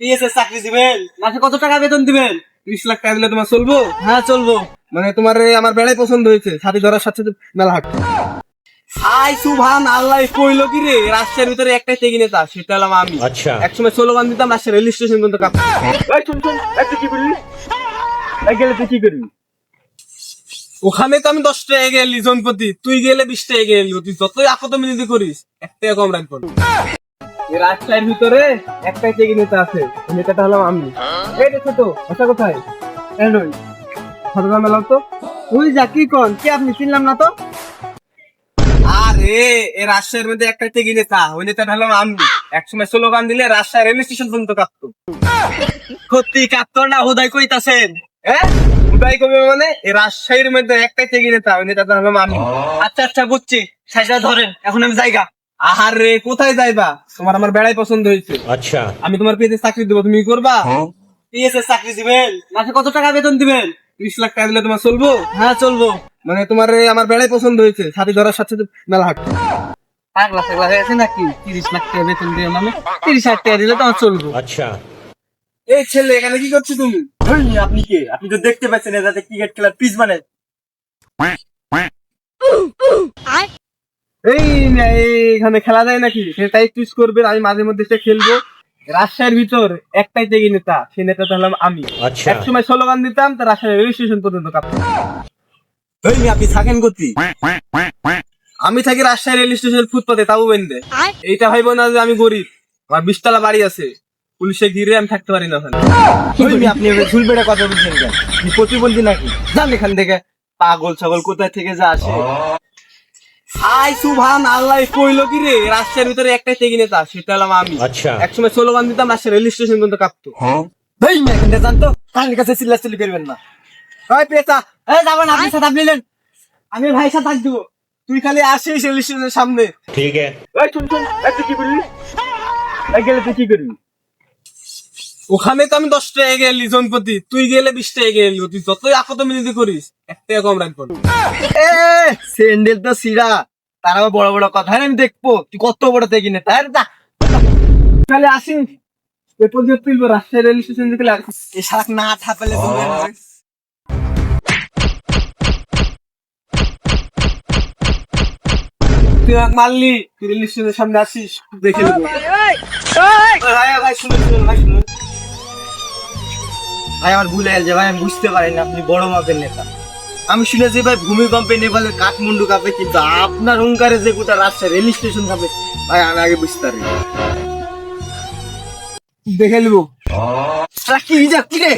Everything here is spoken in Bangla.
পিএসএস চাকরি দিবেন? মাসে কত টাকা বেতন দিবেন? ত্রিশ লাখ টাকা দিলে তোমার চলবো? হ্যাঁ চলবো। মানে তোমার আমার বেড়াই পছন্দ হয়েছে। ধরার সাথে মেলা হাট। হাই সুভান আল্লাহ কইলো কি রে? রাস্তার ভিতরে সেটা হলাম আমি। আচ্ছা। একসময় দিতাম রাস্তার রেল স্টেশন পর্যন্ত কাপ গেলে তুই কি করবি? ওখানে তো আমি দশটা টাকা এলি জনপতি। তুই গেলে বিশটা এগে এলি তুই যতই আকত মিনিটি করিস একটাই কম রাখব রাস্তার ভিতরে একটাই তেগি নেতা আছে নেতাটা হলাম আমি। এই দেখো তো কোথায়? মেলাও তো তুই যা, কি কন? কি আপনি চিনলাম না তো? আরে, এই রাজশাহীর মধ্যে তেগি নেতা, ওই নেতাটা হলাম আমি। একসময় স্লোগান দিলে রাজশাহী রেল স্টেশন পর্যন্ত কাঁপতো। সত্যি কাপ্তর না, হুদাই কইতাছেন। হ্যাঁ উদয় কবি মানে এই রাজশাহীর মধ্যে একটাই তেগি নেতা, ওই নেতাটা হলাম আমি। আচ্ছা আচ্ছা বুঝছি। সাইজা ধরেন, এখন আমি জায়গা। আহার রে কোথায় যাইবা? তোমার আমার বেড়াই পছন্দ হয়েছে। আচ্ছা। আমি তোমার পেয়ে চাকরি দেবো তুমি করবা? হ্যাঁ। পিএসএস চাকরি দিবেন? মাসে কত টাকা বেতন দিবেন? ত্রিশ লাখ টাকা দিলে তোমার চলবো? হ্যাঁ চলবো। মানে তোমার আমার বেড়াই পছন্দ হয়েছে। সাথে ধরার সাথে মেলা হাট। পাগলা পাগলা হয়েছে নাকি? তিরিশ লাখ টাকা বেতন দিও মানে তিরিশ লাখ টাকা দিলে তোমার চলবো। আচ্ছা। এই ছেলে এখানে কি করছ তুমি? আপনি কে? আপনি তো দেখতে পাচ্ছেন এটাতে ক্রিকেট খেলার পিচ মানে এই এখানে খেলা যায় নাকি? সেটাই চুজ করবেন আমি মাঝে মধ্যে সে খেলব। রাজশাহীর ভিতর একটাই নেতা সেই নেতা আমি। আচ্ছা। এক সময় স্লোগান দিতাম পর্যন্ত কাঁপতাম আপনি থাকেন আমি থাকি রাজশাহী রেল স্টেশন ফুটপাতে তাও বেন্দে এইটা ভাইব না যে আমি গরিব আমার বিশতলা বাড়ি আছে। পুলিশে ঘিরে আমি থাকতে পারি না ওখানে। আপনি ঝুলবেটা কথা বলছেন প্রতিবন্ধী নাকি? জান এখান থেকে। পাগল ছাগল কোথায় থেকে যা আসে। আই সুভান আল্লাহ কইলো কি রে? রাস্তার ভিতরে একটাই তেগি নেতা সেটা হলাম আমি। আচ্ছা। একসময় দিতাম রাস্তার রেল স্টেশন পর্যন্ত কাঁপতো। হ্যাঁ। ভাই জানতো? কানের কাছে চিল্লাচিল্লি করবেন না। ওই প্রেতা এই আপনি সাথে নিলেন আমি ভাই সাথে থাক তুই খালি আসিস রেল স্টেশনের সামনে। ঠিক আছে। শুন শুন কি বললি গেলে তুই কি করবি? ওখানে তো আমি দশ টাকা গেলি জনপতি। তুই গেলে বিশ টাকা গেলি তুই যতই আকত মিনিটি করিস এক টাকা কম রাখব। স্যান্ডেল তো সিরা। তার আবার বড় বড় কথা হ্যাঁ, আমি দেখব। তুই কত বড় থেকে নে তাই যা তাহলে আসিস এরপর দিয়ে তুলবো রাজশাহী রেল স্টেশন থেকে লাগবে এ শাক না থাপেলে তুই আমাকে মারলি তুই রেল স্টেশনের সামনে আসিস দেখে নেব। ভাই ভাই শুনুন শুনুন ভাই শুনুন। ভাই আমার ভুল হয়ে ভাই আমি বুঝতে পারি না আপনি বড় মাপের নেতা। আমি শুনেছি ভাই ভূমিকম্পে নেপালের কাঠমান্ডু কাপে কিন্তু আপনার হুঙ্কারে যে গোটা রাজশাহী রেল স্টেশন কাপে ভাই আমি আগে বুঝতে পারি দেখে নেব। কি যা কি রে